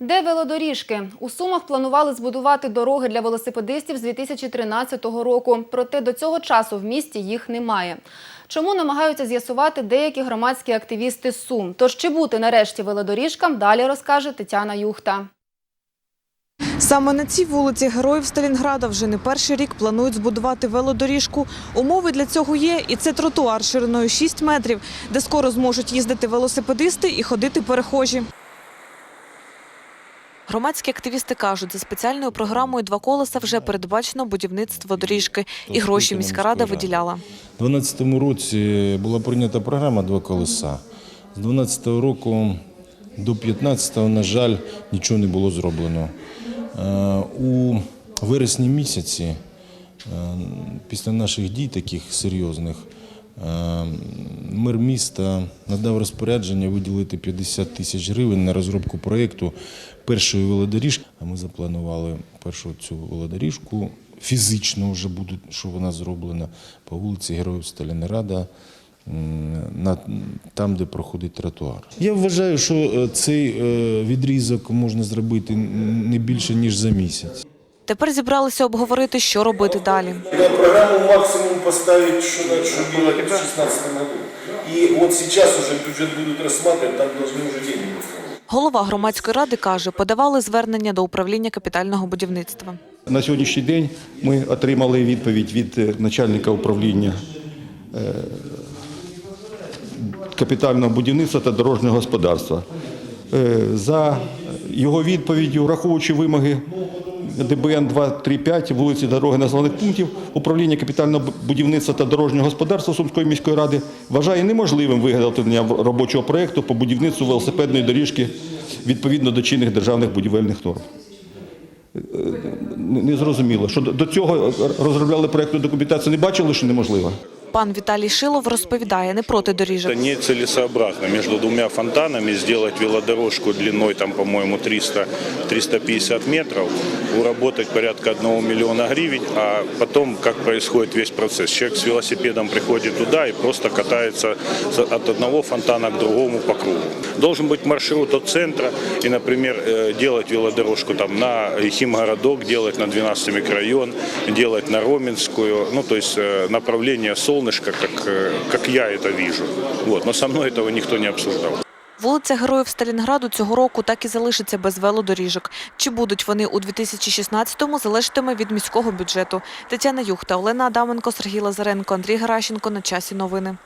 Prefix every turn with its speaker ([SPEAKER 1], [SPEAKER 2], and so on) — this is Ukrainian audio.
[SPEAKER 1] Де велодоріжки? У Сумах планували збудувати дороги для велосипедистів з 2013 року. Проте до цього часу в місті їх немає. Чому намагаються з'ясувати деякі громадські активісти Сум? Тож чи бути нарешті велодоріжкам, далі розкаже Тетяна Юхта.
[SPEAKER 2] Саме на цій вулиці Героїв Сталінграда вже не перший рік планують збудувати велодоріжку. Умови для цього є, і це тротуар шириною 6 метрів, де скоро зможуть їздити велосипедисти і ходити перехожі. Громадські активісти кажуть, за спеціальною програмою «Два колеса» вже передбачено будівництво доріжки, і гроші міська рада виділяла.
[SPEAKER 3] У 2012 році була прийнята програма «Два колеса». З 2012 року до 2015, на жаль, нічого не було зроблено. Е, У вересні місяці, е, після наших дій таких серйозних, е, мер міста надав розпорядження виділити 50 тисяч гривень на розробку проєкту першої велодоріжки. А ми запланували першу цю велодоріжку. Фізично вже буде, що вона зроблена по вулиці Героїв Сталінграда, на, там, де проходить тротуар. Я вважаю, що е, цей е, відрізок можна зробити не більше, ніж за місяць.
[SPEAKER 2] Тепер зібралися обговорити, що робити далі.
[SPEAKER 4] На программу максимум поставить, что, на- что было в 2016 году. И вот сейчас уже бюджет будут рассматривать, там должны уже деньги быть.
[SPEAKER 2] Голова громадської ради каже, подавали звернення до управління капітального будівництва.
[SPEAKER 5] На сьогоднішній день ми отримали відповідь від е, начальника управління е, капітального будівництва та дорожнього господарства. Е, За його відповіддю, враховуючи вимоги ДБН 235 вулиці дороги названих пунктів, управління капітального будівництва та дорожнього господарства Сумської міської ради вважає неможливим виготовлення робочого проєкту по будівництву велосипедної доріжки відповідно до чинних державних будівельних норм не не зрозуміло. Що до- до цього розробляли проєктну документацію, не бачили, що неможливо.
[SPEAKER 2] Пан Віталій Шилов розповідає, не проти доріжок.
[SPEAKER 6] Это нецелесообразно между двумя фонтанами сделать велодорожку длиной, там, по-моему, 300-350 метров, уработать порядка 1 миллиона гривен, а потом, как происходит весь процесс. Человек с велосипедом приходит туда и просто катается с- от одного фонтана к другому по кругу. Должен быть маршрут от центра и, например, э, делать велодорожку там на Химгородок, делать на 12 микрорайон, делать на Роменскую, ну, то есть э, направление солнышка, как, э, как я это вижу. Вот. Но со мной этого никто не обсуждал.
[SPEAKER 2] Вулиця Героїв Сталінграду цього року так і залишиться без велодоріжок. Чи будуть вони у 2016-му, залежатиме від міського бюджету. Тетяна Юхта, Олена Адаменко, Сергій Лазаренко, Андрій Геращенко. На часі новини.